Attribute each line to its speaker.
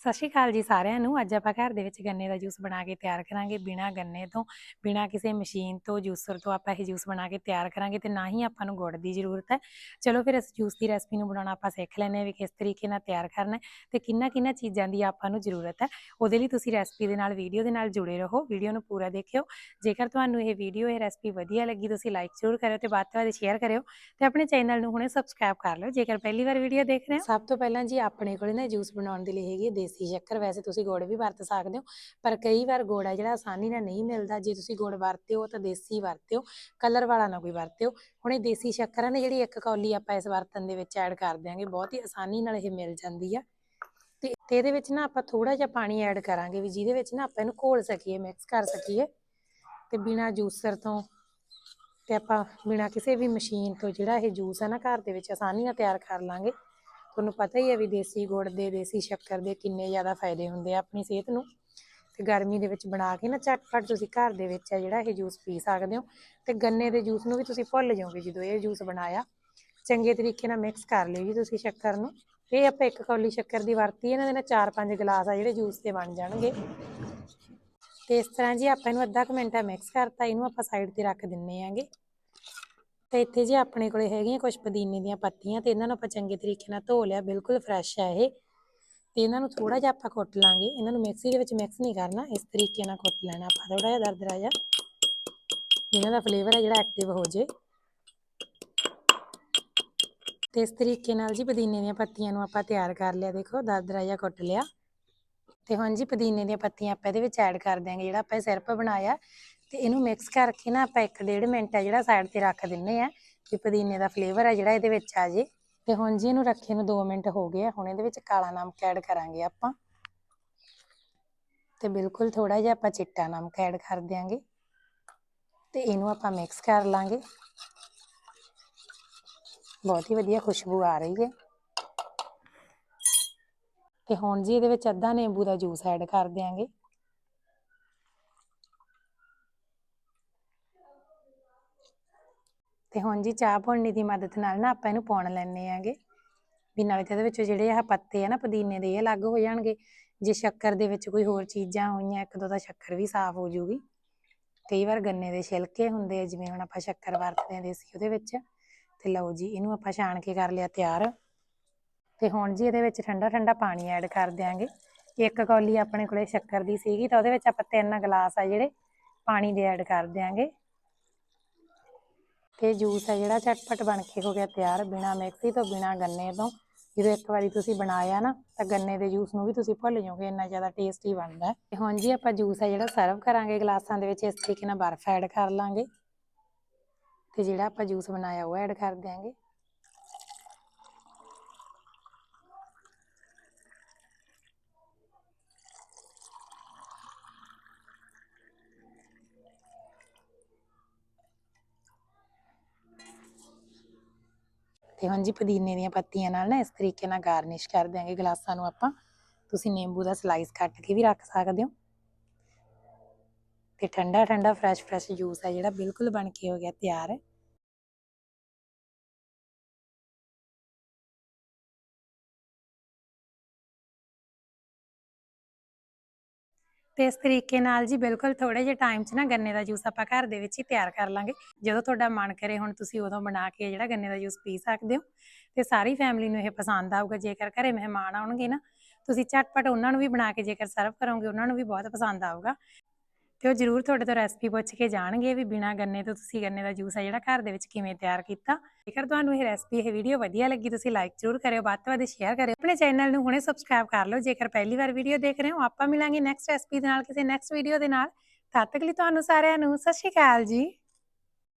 Speaker 1: ਸਤਿ ਸ਼੍ਰੀ ਅਕਾਲ ਜੀ ਸਾਰਿਆਂ ਨੂੰ। ਅੱਜ ਆਪਾਂ ਘਰ ਦੇ ਵਿੱਚ ਗੰਨੇ ਦਾ ਜੂਸ ਬਣਾ ਕੇ ਤਿਆਰ ਕਰਾਂਗੇ। ਬਿਨਾਂ ਗੰਨੇ ਤੋਂ, ਬਿਨਾਂ ਕਿਸੇ ਮਸ਼ੀਨ ਤੋਂ, ਜੂਸਰ ਤੋਂ ਆਪਾਂ ਇਹ ਜੂਸ ਬਣਾ ਕੇ ਤਿਆਰ ਕਰਾਂਗੇ ਤੇ ਨਾ ਹੀ ਆਪਾਂ ਨੂੰ ਗੁੜ ਦੀ ਜ਼ਰੂਰਤ ਹੈ। ਚਲੋ ਫਿਰ ਇਸ ਜੂਸ ਦੀ ਰੈਸਪੀ ਨੂੰ ਬਣਾਉਣਾ ਆਪਾਂ ਸਿੱਖ ਲੈਂਦੇ ਹਾਂ ਵੀ ਕਿਸ ਤਰੀਕੇ ਨਾਲ ਤਿਆਰ ਕਰਨਾ ਹੈ ਤੇ ਕਿੰਨਾ ਕਿੰਨਾ ਚੀਜ਼ਾਂ ਦੀ ਆਪਾਂ ਨੂੰ ਜ਼ਰੂਰਤ ਹੈ। ਉਹਦੇ ਲਈ ਤੁਸੀਂ ਰੈਸਪੀ ਦੇ ਨਾਲ, ਵੀਡੀਓ ਦੇ ਨਾਲ ਜੁੜੇ ਰਹੋ। ਵੀਡੀਓ ਨੂੰ ਪੂਰਾ ਦੇਖਿਓ। ਜੇਕਰ ਤੁਹਾਨੂੰ ਇਹ ਵੀਡੀਓ, ਇਹ ਰੈਸਪੀ ਵਧੀਆ ਲੱਗੀ, ਤੁਸੀਂ ਲਾਈਕ ਜ਼ਰੂਰ ਕਰਿਓ ਤੇ ਵੱਧ ਤੋਂ ਵੱਧ ਸ਼ੇਅਰ ਕਰਿਓ ਤੇ ਆਪਣੇ ਚੈਨਲ ਨੂੰ ਹੁਣੇ ਸਬਸਕ੍ਰਾਈਬ ਕਰ ਲਓ। ਜੇਕਰ ਪਹਿਲੀ ਵਾਰ ਵੀਡੀਓ ਦੇਖ ਰਹੇ ਹੋ। ਸਭ ਤੋਂ ਪਹਿਲਾਂ ਜੀ ਆਪਣੇ ਕੋਲੇ ਨਾ ਜੂਸ ਬਣਾਉਣ ਦੇ ਲਈ ਹੈਗੀ ਹੈ ਦੇਸੀ ਸ਼ੱਕਰ ਵੈਸੇ ਤੁਸੀਂ ਗੁੜ ਵੀ ਵਰਤ ਸਕਦੇ ਹੋ, ਪਰ ਕਈ ਵਾਰ ਗੁੜ ਹੈ ਜਿਹੜਾ ਆਸਾਨੀ ਨਾਲ ਨਹੀਂ ਮਿਲਦਾ, ਜੇ ਤੁਸੀਂ ਗੁੜ ਵਰਤਿਓ ਤਾਂ ਦੇਸੀ ਵਰਤਿਓ, ਕਲਰ ਵਾਲਾ ਨਾ ਕੋਈ ਵਰਤਿਓ। ਹੁਣ ਇਹ ਦੇਸੀ ਸ਼ੱਕਰ ਹੈ ਨਾ ਜਿਹੜੀ ਇੱਕ ਕੌਲੀ ਆਪਾਂ ਇਸ ਬਰਤਨ ਦੇ ਵਿੱਚ ਐਡ ਕਰ ਦਿਆਂਗੇ, ਬਹੁਤ ਹੀ ਆਸਾਨੀ ਨਾਲ ਇਹ ਮਿਲ ਜਾਂਦੀ ਆ। ਤੇ ਤੇ ਇਹਦੇ ਵਿੱਚ ਨਾ ਆਪਾਂ ਥੋੜਾ ਜਿਹਾ ਪਾਣੀ ਐਡ ਕਰਾਂਗੇ ਵੀ ਜਿਹਦੇ ਵਿੱਚ ਨਾ ਆਪਾਂ ਇਹਨੂੰ ਘੋਲ ਸਕੀਏ, ਮਿਕਸ ਕਰ ਸਕੀਏ। ਤੇ ਬਿਨਾ ਜੂਸਰ ਤੋਂ ਤੇ ਆਪਾਂ ਬਿਨਾ ਕਿਸੇ ਵੀ ਮਸ਼ੀਨ ਤੋਂ ਜਿਹੜਾ ਇਹ ਜੂਸ ਹੈ ਨਾ ਘਰ ਦੇ ਵਿੱਚ ਆਸਾਨੀ ਨਾਲ ਤਿਆਰ ਕਰ ਲਾਂਗੇ। ਤੁਹਾਨੂੰ ਪਤਾ ਹੀ ਹੈ ਵੀ ਦੇਸੀ ਗੁੜ ਦੇ, ਦੇਸੀ ਸ਼ੱਕਰ ਦੇ ਕਿੰਨੇ ਜ਼ਿਆਦਾ ਫਾਇਦੇ ਹੁੰਦੇ ਆ ਆਪਣੀ ਸਿਹਤ ਨੂੰ। ਤੇ ਗਰਮੀ ਦੇ ਵਿੱਚ ਬਣਾ ਕੇ ਨਾ ਝਟਪਟ ਤੁਸੀਂ ਘਰ ਦੇ ਵਿੱਚ ਹੈ ਜਿਹੜਾ ਇਹ ਜੂਸ ਪੀ ਸਕਦੇ ਹੋ। ਤੇ ਗੰਨੇ ਦੇ ਜੂਸ ਨੂੰ ਵੀ ਤੁਸੀਂ ਭੁੱਲ ਜਾਓਗੇ ਜਦੋਂ ਇਹ ਜੂਸ ਬਣਾਇਆ। ਚੰਗੇ ਤਰੀਕੇ ਨਾਲ ਮਿਕਸ ਕਰ ਲਿਓ ਜੀ ਤੁਸੀਂ ਸ਼ੱਕਰ ਨੂੰ। ਇਹ ਆਪਾਂ ਇੱਕ ਕੌਲੀ ਸ਼ੱਕਰ ਦੀ ਵਰਤੀ, ਇਹਨਾਂ ਦੇ ਨਾਲ 4-5 ਗਲਾਸ ਆ ਜਿਹੜੇ ਜੂਸ ਦੇ ਬਣ ਜਾਣਗੇ। ਤੇ ਇਸ ਤਰ੍ਹਾਂ ਜੀ ਆਪਾਂ ਇਹਨੂੰ ਅੱਧਾ ਕੁ ਮਿੰਟਾ ਮਿਕਸ ਕਰਤਾ, ਇਹਨੂੰ ਆਪਾਂ ਸਾਈਡ ਤੇ ਰੱਖ ਦਿੰਨੇ ਆਂਗੇ ਤੇ ਇੱਥੇ ਜੀ ਆਪਣੇ ਕੋਲੇ ਹੈਗੀਆਂ ਕੁਝ ਪੁਦੀਨੇ ਦੀਆਂ ਪੱਤੀਆਂ ਤੇ ਇਹਨਾਂ ਨੂੰ ਆਪਾਂ ਚੰਗੇ ਤਰੀਕੇ ਨਾਲ ਧੋ ਲਿਆ, ਬਿਲਕੁਲ ਫਰੈਸ਼ ਹੈ ਇਹ। ਤੇ ਇਹਨਾਂ ਨੂੰ ਥੋੜਾ ਜਿਹਾ ਆਪਾਂ ਕੁੱਟ ਲਾਂਗੇ। ਇਹਨਾਂ ਨੂੰ ਮਿਕਸੀ ਦੇ ਵਿੱਚ ਮਿਕਸ ਨਹੀਂ ਕਰਨਾ, ਇਸ ਤਰੀਕੇ ਨਾਲ ਕੁੱਟ ਲੈਣਾ ਆਪਾਂ ਥੋੜਾ ਜਿਹਾ ਦਰਦਰਾ ਜਿਹਾ ਇਹਨਾਂ ਦਾ ਫਲੇਵਰ ਹੈ ਜਿਹੜਾ ਐਕਟਿਵ ਹੋ ਜੇ। ਤੇ ਇਸ ਤਰੀਕੇ ਨਾਲ ਜੀ ਪੁਦੀਨੇ ਦੀਆਂ ਪੱਤੀਆਂ ਨੂੰ ਆਪਾਂ ਤਿਆਰ ਕਰ ਲਿਆ, ਦੇਖੋ ਦਰਦਰਾ ਜਿਹਾ ਕੁੱਟ ਲਿਆ। ਤੇ ਹੁਣ ਜੀ ਪੁਦੀਨੇ ਦੀਆਂ ਪੱਤੀਆਂ ਆਪਾਂ ਇਹਦੇ ਵਿੱਚ ਐਡ ਕਰ ਦਿਆਂਗੇ, ਜਿਹੜਾ ਆਪਾਂ ਸਿਰਪ ਬਣਾਇਆ। ਤੇ ਇਹਨੂੰ ਮਿਕਸ ਕਰਕੇ ਨਾ ਆਪਾਂ 1.5 ਮਿੰਟ ਹੈ ਜਿਹੜਾ ਸਾਈਡ ਤੇ ਰੱਖ ਦਿੰਨੇ ਆ ਕਿ ਪੁਦੀਨੇ ਦਾ ਫਲੇਵਰ ਹੈ ਜਿਹੜਾ ਇਹਦੇ ਵਿੱਚ ਆ ਜੇ। ਤੇ ਹੁਣ ਜੀ ਇਹਨੂੰ ਰੱਖੇ ਨੂੰ 2 ਮਿੰਟ ਹੋ ਗਏ ਆ, ਹੁਣ ਇਹਦੇ ਵਿੱਚ ਕਾਲਾ ਨਮਕ ਐਡ ਕਰਾਂਗੇ ਆਪਾਂ। ਤੇ ਬਿਲਕੁਲ ਥੋੜਾ ਜਿਹਾ ਆਪਾਂ ਚਿੱਟਾ ਨਮਕ ਐਡ ਕਰ ਦਿਆਂਗੇ। ਤੇ ਇਹਨੂੰ ਆਪਾਂ ਮਿਕਸ ਕਰ ਲਾਂਗੇ। ਬਹੁਤ ਹੀ ਵਧੀਆ ਖੁਸ਼ਬੂ ਆ ਰਹੀ ਹੈ। ਤੇ ਹੁਣ ਜੀ ਇਹਦੇ ਵਿੱਚ ਅੱਧਾ ਨਿੰਬੂ ਦਾ ਜੂਸ ਐਡ ਕਰ ਦਿਆਂਗੇ। ਤੇ ਹੁਣ ਜੀ ਚਾਹ ਭੁੰਨਣੀ ਦੀ ਮਦਦ ਨਾਲ ਨਾ ਆਪਾਂ ਇਹਨੂੰ ਪੁਣ ਲੈਣੇ ਆਂਗੇ। ਵੀ ਨਾਲੇ ਤੇ ਇਹਦੇ ਵਿੱਚ ਜਿਹੜੇ ਆਹ ਪੱਤੇ ਆ ਨਾ ਪੁਦੀਨੇ ਦੇ, ਇਹ ਅਲੱਗ ਹੋ ਜਾਣਗੇ। ਜੇ ਸ਼ੱਕਰ ਦੇ ਵਿੱਚ ਕੋਈ ਹੋਰ ਚੀਜ਼ਾਂ ਹੋਈਆਂ, ਇੱਕ ਦੋ ਤਾਂ ਸ਼ੱਕਰ ਵੀ ਸਾਫ਼ ਹੋ ਜੂਗੀ। ਕਈ ਵਾਰ ਗੰਨੇ ਦੇ ਛਿਲਕੇ ਹੁੰਦੇ ਆ, ਜਿਵੇਂ ਹੁਣ ਆਪਾਂ ਸ਼ੱਕਰ ਵਰਤਦੇ ਆ ਦੇਸੀ ਉਹਦੇ ਵਿੱਚ। ਤੇ ਲਓ ਜੀ, ਇਹਨੂੰ ਆਪਾਂ ਛਾਣ ਕੇ ਕਰ ਲਿਆ ਤਿਆਰ। ਤੇ ਹੁਣ ਜੀ ਇਹਦੇ ਵਿੱਚ ਠੰਡਾ ਠੰਡਾ ਪਾਣੀ ਐਡ ਕਰ ਦਿਆਂਗੇ। ਇੱਕ ਕੌਲੀ ਆਪਣੇ ਕੋਲੇ ਸ਼ੱਕਰ ਦੀ ਸੀਗੀ, ਤਾਂ ਉਹਦੇ ਵਿੱਚ ਆਪਾਂ ਤਿੰਨ ਗਲਾਸ ਆ ਜਿਹੜੇ ਪਾਣੀ ਦੇ ਐਡ ਕਰ ਦਿਆਂਗੇ। ਤੇ ਜੂਸ ਹੈ ਜਿਹੜਾ ਝਟਪਟ ਬਣ ਕੇ ਹੋ ਗਿਆ ਤਿਆਰ, ਬਿਨਾ ਮਿਕਸੀ ਤੋਂ, ਬਿਨਾ ਗੰਨੇ ਤੋਂ। ਜਦੋਂ ਇੱਕ ਵਾਰੀ ਤੁਸੀਂ ਬਣਾਇਆ ਨਾ, ਤਾਂ ਗੰਨੇ ਦੇ ਜੂਸ ਨੂੰ ਵੀ ਤੁਸੀਂ ਭੁੱਲ ਜਾਓਗੇ, ਇੰਨਾ ਜ਼ਿਆਦਾ ਟੇਸਟੀ ਬਣਦਾ ਹੈ। ਤੇ ਹੁਣ ਜੀ ਆਪਾਂ ਜੂਸ ਹੈ ਜਿਹੜਾ ਸਰਵ ਕਰਾਂਗੇ ਗਲਾਸਾਂ ਦੇ ਵਿੱਚ, ਇਸ ਤਰੀਕੇ ਨਾਲ ਬਰਫ਼ ਐਡ ਕਰ ਲਾਂਗੇ। ਤੇ ਜਿਹੜਾ ਆਪਾਂ ਜੂਸ ਬਣਾਇਆ ਉਹ ਐਡ ਕਰ ਦਿਆਂਗੇ। ਤੇ ਹਾਂਜੀ, ਪੁਦੀਨੇ ਦੀਆਂ ਪੱਤੀਆਂ ਨਾਲ ਨਾ ਇਸ ਤਰੀਕੇ ਨਾਲ ਗਾਰਨਿਸ਼ ਕਰ ਦਿਆਂਗੇ ਗਲਾਸਾਂ ਨੂੰ ਆਪਾਂ। ਤੁਸੀਂ ਨਿੰਬੂ ਦਾ ਸਲਾਈਸ ਕੱਟ ਕੇ ਵੀ ਰੱਖ ਸਕਦੇ ਹੋ। ਤੇ ਠੰਡਾ ਠੰਡਾ ਫਰੈਸ਼ ਫਰੈਸ਼ ਜੂਸ ਹੈ ਜਿਹੜਾ, ਬਿਲਕੁਲ ਬਣ ਕੇ ਹੋ ਗਿਆ ਤਿਆਰ। ਹੈ ਤੇ ਇਸ ਤਰੀਕੇ ਨਾਲ ਜੀ ਬਿਲਕੁਲ ਥੋੜੇ ਜਿਹੇ ਟਾਈਮ 'ਚ ਨਾ ਗੰਨੇ ਦਾ ਜੂਸ ਆਪਾਂ ਘਰ ਦੇ ਵਿੱਚ ਹੀ ਤਿਆਰ ਕਰ ਲਾਂਗੇ। ਜਦੋਂ ਤੁਹਾਡਾ ਮਨ ਕਰੇ ਹੁਣ ਤੁਸੀਂ ਉਦੋਂ ਬਣਾ ਕੇ ਜਿਹੜਾ ਗੰਨੇ ਦਾ ਜੂਸ ਪੀ ਸਕਦੇ ਹੋ। ਤੇ ਸਾਰੀ ਫੈਮਿਲੀ ਨੂੰ ਇਹ ਪਸੰਦ ਆਊਗਾ, ਜੇਕਰ ਘਰੇ ਮਹਿਮਾਨ ਆਉਣਗੇ ਨਾ, ਤੁਸੀਂ ਝਟਪਟ ਉਹਨਾਂ ਨੂੰ ਵੀ ਬਣਾ ਕੇ ਜੇਕਰ ਸਰਵ ਕਰੋਗੇ, ਉਹਨਾਂ ਨੂੰ ਵੀ ਬਹੁਤ ਪਸੰਦ ਆਊਗਾ। ਤੇ ਉਹ ਜ਼ਰੂਰ ਤੁਹਾਡੇ ਤੋਂ ਰੈਸਪੀ ਪੁੱਛ ਕੇ ਜਾਣਗੇ ਵੀ ਬਿਨਾ ਗੰਨੇ ਤੋਂ ਤੁਸੀਂ ਗੰਨੇ ਦਾ ਜੂਸ ਹੈ ਜਿਹੜਾ ਘਰ ਦੇ ਵਿੱਚ ਕਿਵੇਂ ਤਿਆਰ ਕੀਤਾ। ਜੇਕਰ ਤੁਹਾਨੂੰ ਇਹ ਰੈਸਪੀ ਇਹ ਵੀਡੀਓ ਵਧੀਆ ਲੱਗੀ, ਤੁਸੀਂ ਲਾਈਕ ਜ਼ਰੂਰ ਕਰਿਓ, ਵੱਧ ਤੋਂ ਵੱਧ ਸ਼ੇਅਰ ਕਰਿਓ। ਆਪਣੇ ਚੈਨਲ ਨੂੰ ਹੁਣੇ ਸਬਸਕ੍ਰਾਈਬ ਕਰ ਲਓ, ਜੇਕਰ ਪਹਿਲੀ ਵਾਰ ਵੀਡੀਓ ਦੇਖ ਰਹੇ ਹੋ, ਆਪਾਂ ਮਿਲਾਂਗੇ ਨੈਕਸਟ ਰੈਸਪੀ ਦੇ ਨਾਲ, ਕਿਸੇ ਨੈਕਸਟ ਵੀਡੀਓ ਦੇ ਨਾਲ। ਤਦ ਤੱਕ ਲਈ ਤੁਹਾਨੂੰ ਸਾਰਿਆਂ ਨੂੰ ਸਤਿ ਸ਼੍ਰੀ ਅਕਾਲ ਜੀ।